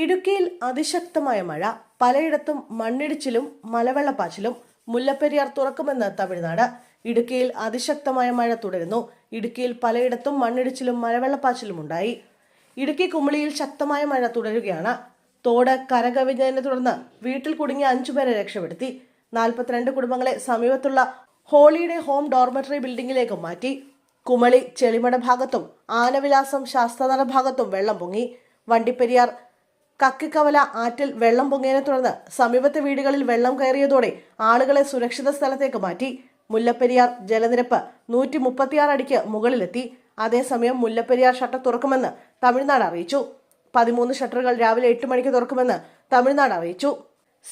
ഇടുക്കിയിൽ അതിശക്തമായ മഴ. പലയിടത്തും മണ്ണിടിച്ചിലും മലവെള്ളപ്പാച്ചിലും മുല്ലപ്പെരിയാർ തുറക്കുമെന്ന് തമിഴ്നാട്. ഇടുക്കിയിൽ അതിശക്തമായ മഴ തുടരുന്നു. ഇടുക്കിയിൽ പലയിടത്തും മണ്ണിടിച്ചിലും മലവെള്ളപ്പാച്ചിലും ഉണ്ടായി. ഇടുക്കി കുമളിയിൽ ശക്തമായ മഴ തുടരുകയാണ്. തോട് കരകവിഞ്ഞതിനെ തുടർന്ന് വീട്ടിൽ കുടുങ്ങിയ അഞ്ചുപേരെ രക്ഷപ്പെടുത്തി. നാൽപ്പത്തിരണ്ട് കുടുംബങ്ങളെ സമീപത്തുള്ള ഹോളിഡേ ഹോം ഡോർമെറ്ററി ബിൽഡിംഗിലേക്ക് മാറ്റി. കുമളി ചെളിമട ഭാഗത്തും ആനവിലാസം ശാസ്ത്രനട ഭാഗത്തും വെള്ളം പൊങ്ങി. വണ്ടിപ്പെരിയാർ കക്കിക്കവല ആറ്റിൽ വെള്ളം പൊങ്ങിയതിനെ തുടർന്ന് സമീപത്തെ വീടുകളിൽ വെള്ളം കയറിയതോടെ ആളുകളെ സുരക്ഷിത സ്ഥലത്തേക്ക് മാറ്റി. മുല്ലപ്പെരിയാർ ജലനിരപ്പ് നൂറ്റി മുപ്പത്തിയാറ് അടിക്ക് മുകളിലെത്തി. അതേസമയം മുല്ലപ്പെരിയാർ ഷട്ടർ തുറക്കുമെന്ന് തമിഴ്നാട് അറിയിച്ചു. പതിമൂന്ന് ഷട്ടറുകൾ രാവിലെ എട്ട് മണിക്ക് തുറക്കുമെന്ന് തമിഴ്നാട് അറിയിച്ചു.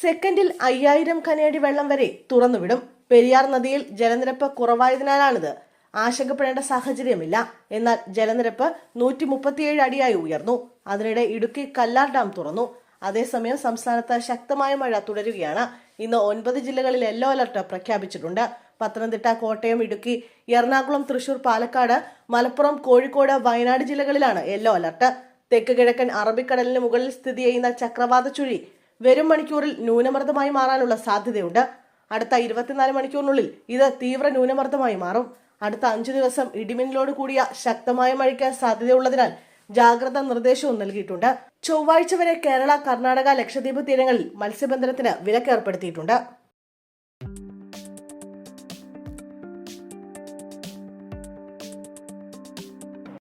സെക്കൻഡിൽ അയ്യായിരം കനയടി വെള്ളം വരെ തുറന്നുവിടും. പെരിയാർ നദിയിൽ ജലനിരപ്പ് കുറവായതിനാലാണിത്. ആശങ്കപ്പെടേണ്ട സാഹചര്യമില്ല. എന്നാൽ ജലനിരപ്പ് നൂറ്റി മുപ്പത്തിയേഴ് അടിയായി ഉയർന്നു. അതിനിടെ ഇടുക്കി കല്ലാർ ഡാം തുറന്നു. അതേസമയം സംസ്ഥാനത്ത് ശക്തമായ മഴ തുടരുകയാണ്. ഇന്ന് ഒൻപത് ജില്ലകളിൽ യെല്ലോ അലർട്ട് പ്രഖ്യാപിച്ചിട്ടുണ്ട്. പത്തനംതിട്ട കോട്ടയം ഇടുക്കി എറണാകുളം തൃശൂർ പാലക്കാട് മലപ്പുറം കോഴിക്കോട് വയനാട് ജില്ലകളിലാണ് യെല്ലോ അലർട്ട്. തെക്ക് കിഴക്കൻ അറബിക്കടലിന് മുകളിൽ സ്ഥിതി ചെയ്യുന്ന ചക്രവാത ചുഴി വരും മണിക്കൂറിൽ ന്യൂനമർദ്ദമായി മാറാനുള്ള സാധ്യതയുണ്ട്. അടുത്ത ഇരുപത്തിനാല് മണിക്കൂറിനുള്ളിൽ ഇത് തീവ്ര ന്യൂനമർദ്ദമായി മാറും. അടുത്ത അഞ്ചു ദിവസം ഇടിമിന്നലോട് കൂടിയ ശക്തമായ മഴയ്ക്ക് സാധ്യതയുള്ളതിനാൽ ജാഗ്രതാ നിർദ്ദേശവും നൽകിയിട്ടുണ്ട്. ചൊവ്വാഴ്ച വരെ കേരള കർണാടക ലക്ഷദ്വീപ് തീരങ്ങളിൽ മത്സ്യബന്ധനത്തിന് വിലക്ക് ഏർപ്പെടുത്തിയിട്ടുണ്ട്